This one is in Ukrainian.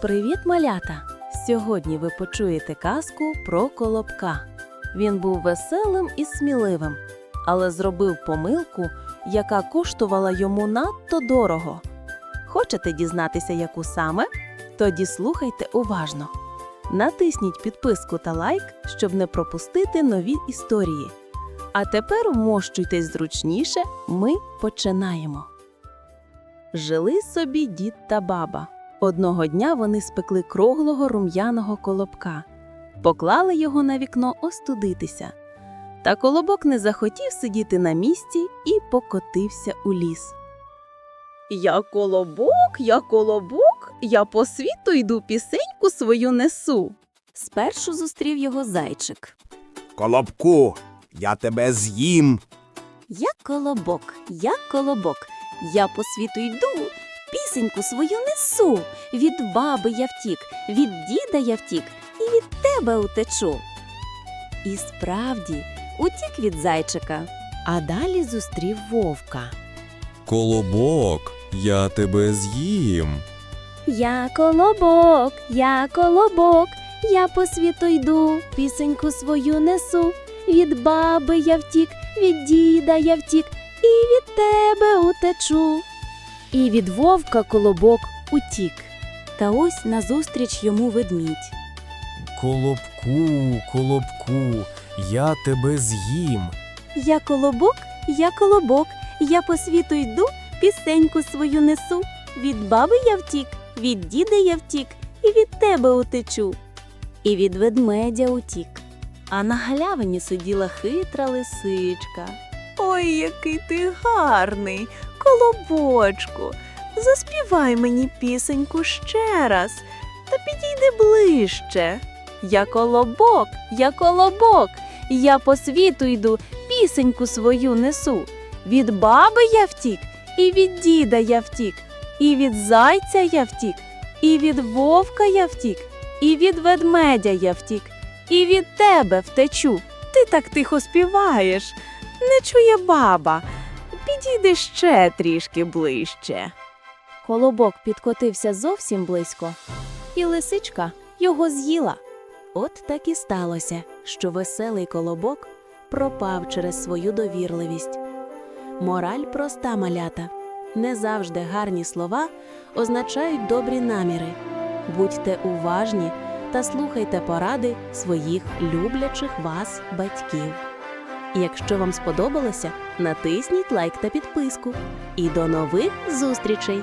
Привіт, малята! Сьогодні ви почуєте казку про колобка. Він був веселим і сміливим, але зробив помилку, яка коштувала йому надто дорого. Хочете дізнатися, яку саме? Тоді слухайте уважно. Натисніть підписку та лайк, щоб не пропустити нові історії. А тепер вмощуйтесь зручніше, ми починаємо. Жили собі дід та баба. Одного дня вони спекли круглого рум'яного колобка, поклали його на вікно остудитися. Та колобок не захотів сидіти на місці і покотився у ліс. Я колобок, я колобок, я по світу йду пісеньку свою несу. Спершу зустрів його зайчик. Колобку, я тебе з'їм. Я колобок, я колобок, я по світу йду, пісеньку свою несу. Від баби я втік, від діда я втік, і від тебе утечу. І справді утік від зайчика, а далі зустрів вовка. Колобок, я тебе з'їм. Я колобок, я колобок, я по світу йду, пісеньку свою несу. Від баби я втік, від діда я втік, і від тебе утечу. І від вовка колобок утік. Та ось назустріч йому ведмідь. Колобку, колобку, я тебе з'їм. Я колобок, я колобок, я по світу йду, пісеньку свою несу. Від баби я втік, від діда я втік, і від тебе утечу. І від ведмедя утік. А на галявині сиділа хитра лисичка. Ой, який ти гарний, колобочку. Заспівай мені пісеньку ще раз та підійди ближче. Я колобок, я колобок, я по світу йду, пісеньку свою несу. Від баби я втік, і від діда я втік, і від зайця я втік, і від вовка я втік, і від ведмедя я втік, і від тебе втечу. Ти так тихо співаєш. Не чує баба. Підійди ще трішки ближче. Колобок підкотився зовсім близько, і лисичка його з'їла. От так і сталося, що веселий колобок пропав через свою довірливість. Мораль проста малята. Не завжди гарні слова означають добрі наміри. Будьте уважні та слухайте поради своїх люблячих вас батьків. Якщо вам сподобалося, натисніть лайк та підписку. І до нових зустрічей!